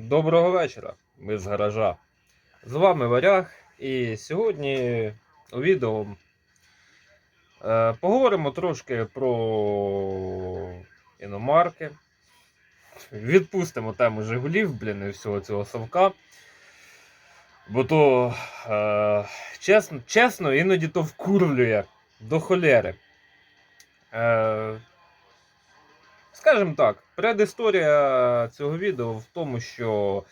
Доброго вечора, ми з гаража. З вами Варяг, і сьогодні у відео е, поговоримо трошки про іномарки. Відпустимо тему Жигулів, блін, і всього цього совка. Бо то, е, чесно, чесно, іноді то вкурвлює до холєри. Е, Скажімо так, предісторія цього відео в тому, що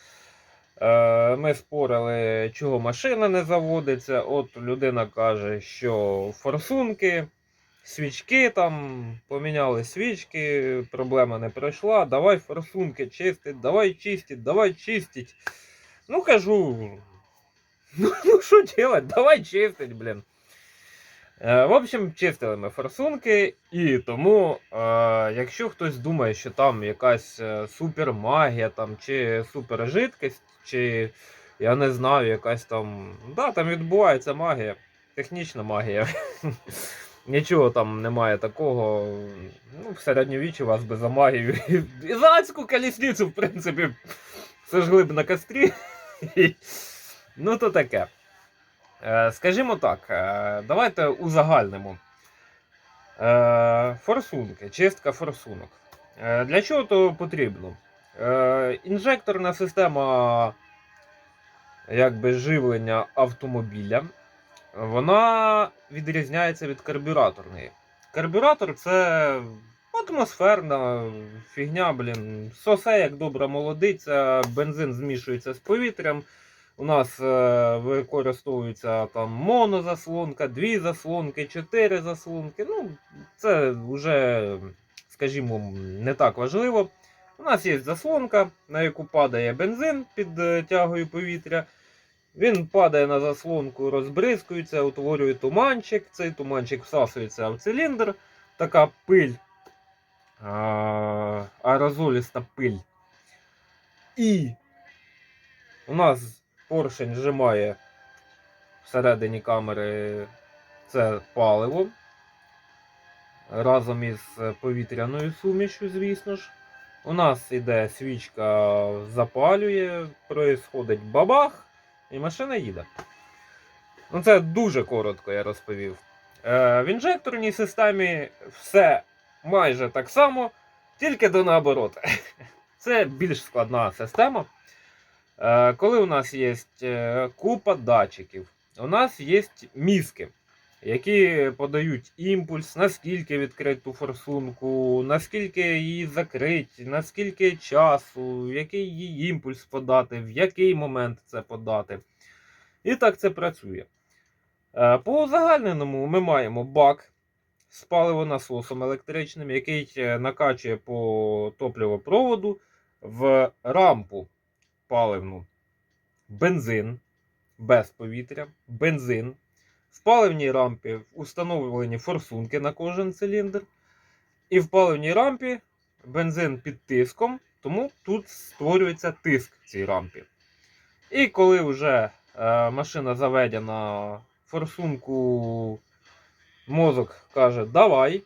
е, ми спорили, чого машина не заводиться. От людина каже, що форсунки, свічки там поміняли свічки, проблема не пройшла. Давай форсунки чистить, давай чистить, давай чистить. Ну кажу. Ну, ну що делать, давай чистить, блін. Е, В общем, чистили ми форсунки, і тому, е, якщо хтось думає, що там якась е, супермагія там, чи супержидкість, чи я не знаю, якась там. Да, там відбувається магія, технічна магія. Нічого там немає такого. Ну, в середньовіччі вас би за магію. І за адську колісницю, в принципі, сожгли б на кострі. Ну, то таке. Е, Скажімо так, е, давайте узагальнимо. Е, Форсунки, чистка форсунок. Для чого то потрібно? Інжекторна система якби, живлення автомобіля, вона відрізняється від карбюраторної. Карбюратор це атмосферна фігня, блін. Сосе, як добра молодиця, бензин змішується з повітрям. У нас е, використовується там монозаслонка, дві заслонки, чотири заслонки. Ну, це вже, скажімо, не так важливо. У нас є заслонка, на яку падає бензин під е, тягою повітря. Він падає на заслонку, розбризкується, утворює туманчик. Цей туманчик всасується в циліндр. Така пиль, аерозоліста пиль. І у нас поршень зжимає всередині камери це паливо разом із повітряною сумішю, звісно ж. У нас іде свічка, запалює, проїсходить бабах, і машина їде. Ну, це дуже коротко я розповів. Е, в інжекторній системі все майже так само, тільки до наоборот. Це більш складна система. Е, Коли у нас є е, купа датчиків, у нас є мізки, які подають імпульс, наскільки відкрити ту форсунку, наскільки її закрити, наскільки часу, який її імпульс подати, в який момент це подати. І так це працює. Е, По узагальненому ми маємо бак з паливонасосом електричним, який накачує по топливопроводу в рампу паливну бензин без повітря, бензин. В паливній рампі установлені форсунки на кожен циліндр. І в паливній рампі бензин під тиском, тому тут створюється тиск в цій рампі. І коли вже е, машина заведена, форсунку мозок каже, давай.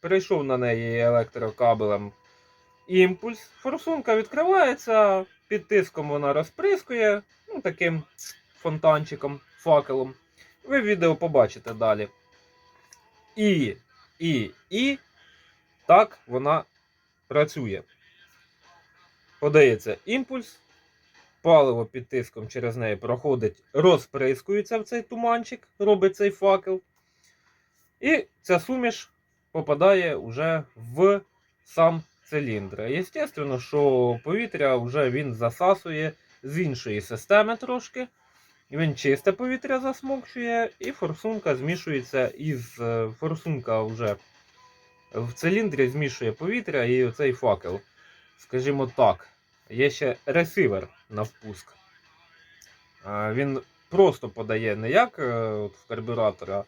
Перейшов на неї електрокабелем імпульс, форсунка відкривається, під тиском вона розприскує, ну, таким фонтанчиком, факелом. Ви відео побачите далі. І, і, і так вона працює. Подається імпульс, паливо під тиском через неї проходить, розприскується в цей туманчик, робить цей факел. І ця суміш попадає вже в сам циліндр. Єстественно, що повітря вже він засасує з іншої системи трошки. Він чисте повітря засмокчує, і форсунка змішується із е, форсунка вже в циліндрі змішує повітря і оцей факел. Скажімо так, є ще ресивер на впуск. Е, Він просто подає не як е, в карбюратора,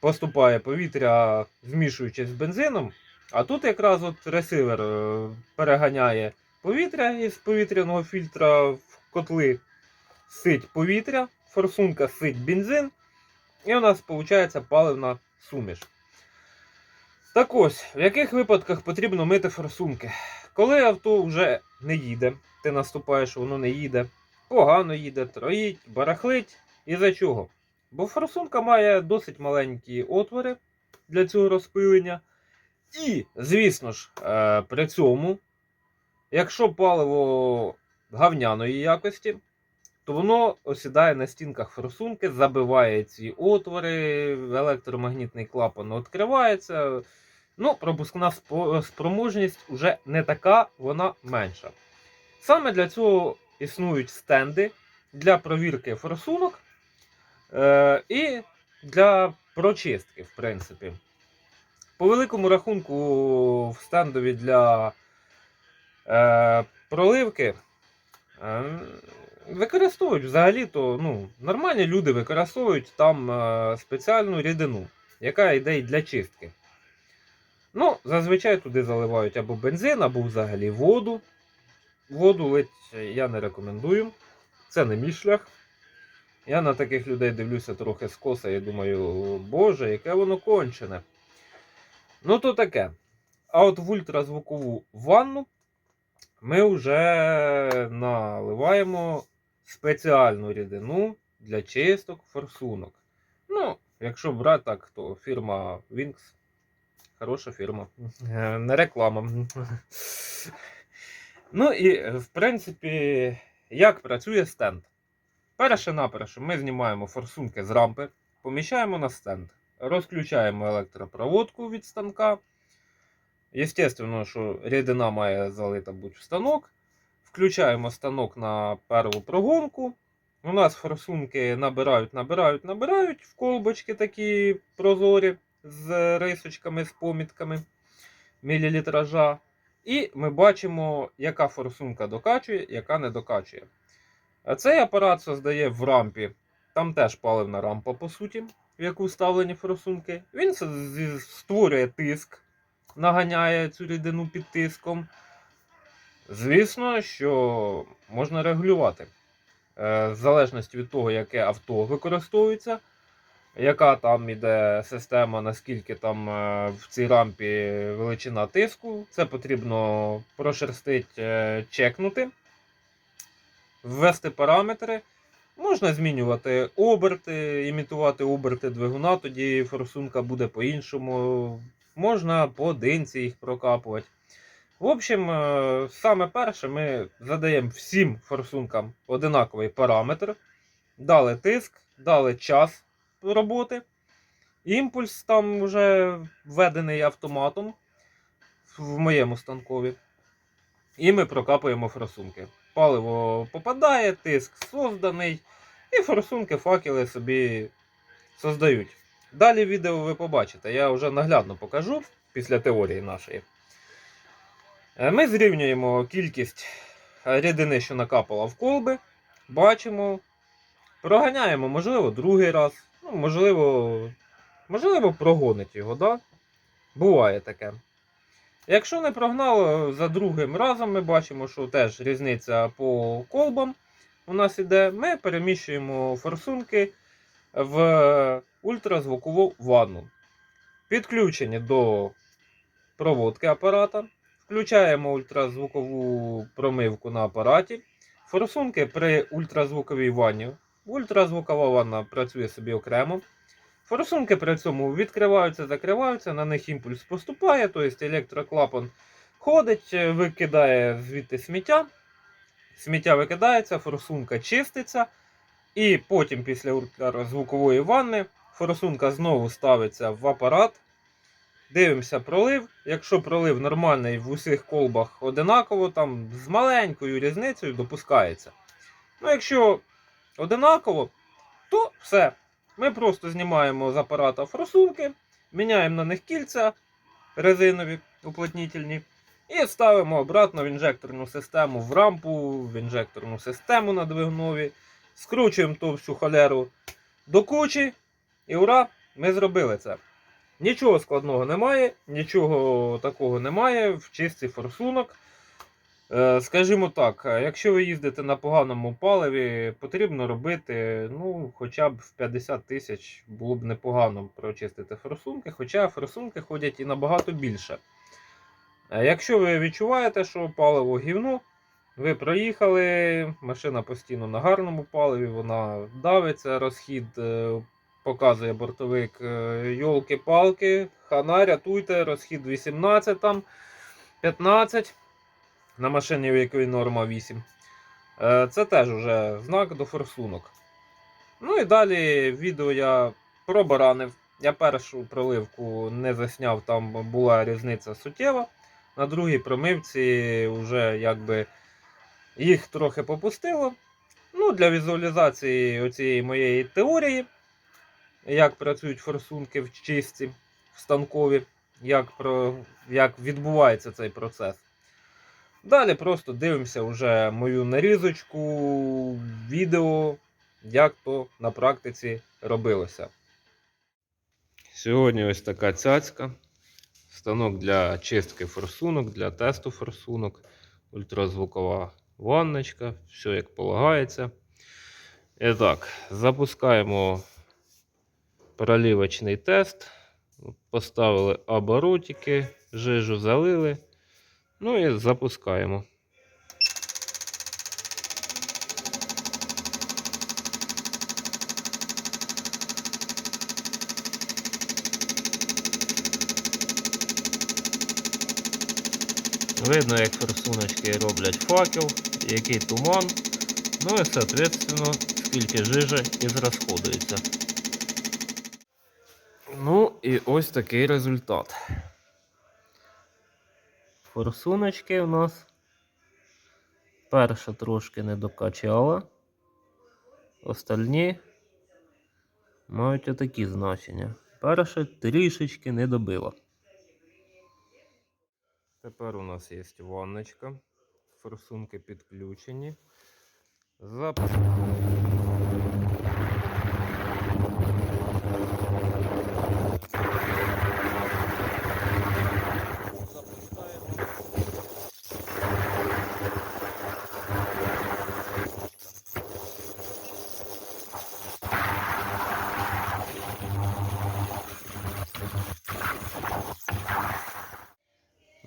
поступає повітря, змішуючись з бензином. А тут якраз от ресивер е, переганяє повітря із повітряного фільтра в котли, сить повітря, форсунка сить бензин, і у нас виходить паливна суміш. Так ось, в яких випадках потрібно мити форсунки? коли авто вже не їде, ти наступаєш, воно не їде, погано їде, троїть, барахлить. І за чого? Бо форсунка має досить маленькі отвори для цього розпилення. І, звісно ж, е, при цьому, якщо паливо гавняної якості, то воно осідає на стінках форсунки, забиває ці отвори, електромагнітний клапан відкривається. Ну, пропускна спроможність вже не така, вона менша. Саме для цього існують стенди для провірки форсунок е, і для прочистки, в принципі. По великому рахунку, в стендові для е, проливки е, використовують взагалі-то ну, нормальні люди використовують там е, спеціальну рідину, яка йде й для чистки. Ну, зазвичай туди заливають або бензин, або взагалі воду. Воду лить я не рекомендую. Це не мій шлях. Я на таких людей дивлюся трохи скоса і думаю, боже, яке воно кончене. Ну, то таке. А от в ультразвукову ванну ми вже наливаємо спеціальну рідину для чисток форсунок. Ну, якщо брати так, то фірма Wings. Хороша фірма. Е, Не реклама. Ну і, в принципі, як працює стенд? Перше наперше ми знімаємо форсунки з рампи, поміщаємо на стенд, розключаємо електропроводку від станка. Єстественно, що рідина має залита бути в станок. Включаємо станок на перву прогонку. У нас форсунки набирають, набирають, набирають в колбочки такі прозорі з рисочками, з помітками мілілітража. І ми бачимо, яка форсунка докачує, яка не докачує. Цей апарат создає в рампі. Там теж паливна рампа, по суті, в яку вставлені форсунки. Він створює тиск, наганяє цю рідину під тиском. Звісно, що можна регулювати. Е, В залежності від того, яке авто використовується, яка там іде система, наскільки там е, в цій рампі величина тиску. Це потрібно прошерстити, е, чекнути, ввести параметри. Можна змінювати оберти, імітувати оберти двигуна, тоді форсунка буде по-іншому. Можна поодинці їх прокапувати. В общем, е, саме перше ми задаємо всім форсункам одинаковий параметр. Дали тиск, дали час роботи. Імпульс там вже введений автоматом в моєму станкові. І ми прокапуємо форсунки. Паливо попадає, тиск созданий, і форсунки, факели собі создають. Далі відео ви побачите, я вже наглядно покажу після теорії нашої. Е, Ми зрівнюємо кількість рідини, що накапала в колби. Бачимо, проганяємо, можливо, другий раз. Ну, можливо, можливо, прогонить його, да? Буває таке. Якщо не прогнало, за другим разом ми бачимо, що теж різниця по колбам у нас іде. Ми переміщуємо форсунки в ультразвукову ванну. Підключені до проводки апарата. Включаємо ультразвукову промивку на апараті. Форсунки при ультразвуковій ванні. Ультразвукова ванна працює собі окремо. Форсунки при цьому відкриваються, закриваються, на них імпульс поступає, тобто електроклапан ходить, е, викидає звідти сміття. Сміття викидається, форсунка чиститься. І потім, після ультразвукової ванни, форсунка знову ставиться в апарат. Дивимося пролив. Якщо пролив нормальний в усіх колбах одинаково, там з маленькою різницею допускається. Ну, якщо одинаково, то все. Ми просто знімаємо з апарата форсунки, міняємо на них кільця резинові уплотнітельні і ставимо обратно в інжекторну систему в рампу, в інжекторну систему на двигунові, скручуємо ту всю холеру до кучі, і ура! Ми зробили це. Нічого складного немає, нічого такого немає в чистий форсунок. Е, Скажімо так, е, якщо ви їздите на поганому паливі, потрібно робити ну, хоча б в 50 тисяч було б непогано прочистити форсунки, хоча форсунки ходять і набагато більше. Е, Якщо ви відчуваєте, що паливо гівно, ви проїхали, машина постійно на гарному паливі, вона давиться, розхід показує бортовик йолки-палки, хана, рятуйте, розхід 18 там, 15 на машині, у якої норма 8. Е, Це теж вже знак до форсунок. Ну і далі відео я пробаранив. Я першу проливку не засняв, там була різниця суттєва. На другій промивці вже якби їх трохи попустило. Ну, для візуалізації цієї моєї теорії, як працюють форсунки в чистці, в станкові, як, про, як відбувається цей процес. Далі просто дивимося вже мою нарізочку, відео, як то на практиці робилося. Сьогодні ось така цяцька. Станок для чистки форсунок, для тесту форсунок, ультразвукова ванночка, все як полагається. І так, запускаємо пролівочний тест. Поставили оборотики, жижу залили. Ну і запускаємо. Видно, як форсуночки роблять факел, який туман. Ну і, соответственно, скільки жижі і зрозходується. Ну і ось такий результат. Форсуночки у нас перша трошки не докачала. Остальні мають отакі значення. Перша трішечки не добила. Тепер у нас є ванночка. Форсунки підключені. Запускаємо.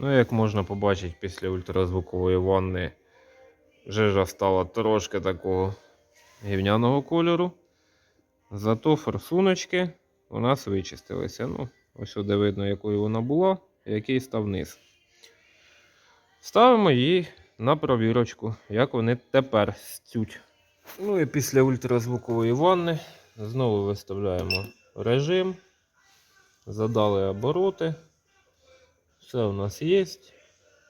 Ну, як можна побачити, після ультразвукової ванни жижа стала трошки такого гівняного кольору. Зато форсуночки у нас вичистилися. Ну, ось сюди видно, якою вона була, який став низ. Ставимо її на провірочку, як вони тепер стють. Ну і після ультразвукової ванни знову виставляємо режим, задали обороти. Все у нас є.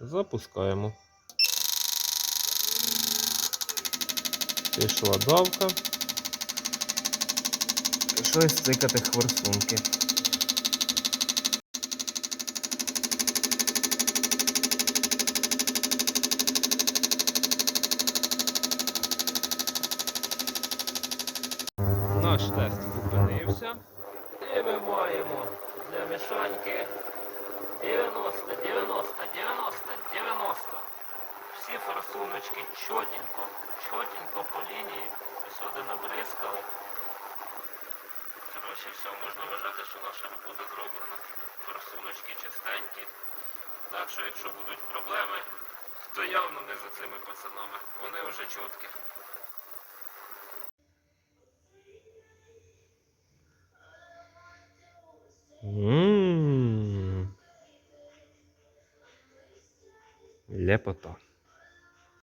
Запускаємо. Пішла давка. Щось цикати хворсунки. Наш тест зупинився. І ми маємо для мішаньки 90, 90, 90, 90. Всі форсуночки чотенько, чотенько по лінії. Сюди набризкали. Коротше, все, можна вважати, що наша робота зроблена. Форсуночки чистенькі. Так що, якщо будуть проблеми, то явно не за цими пацанами. Вони вже чіткі. Ммм. Лепота.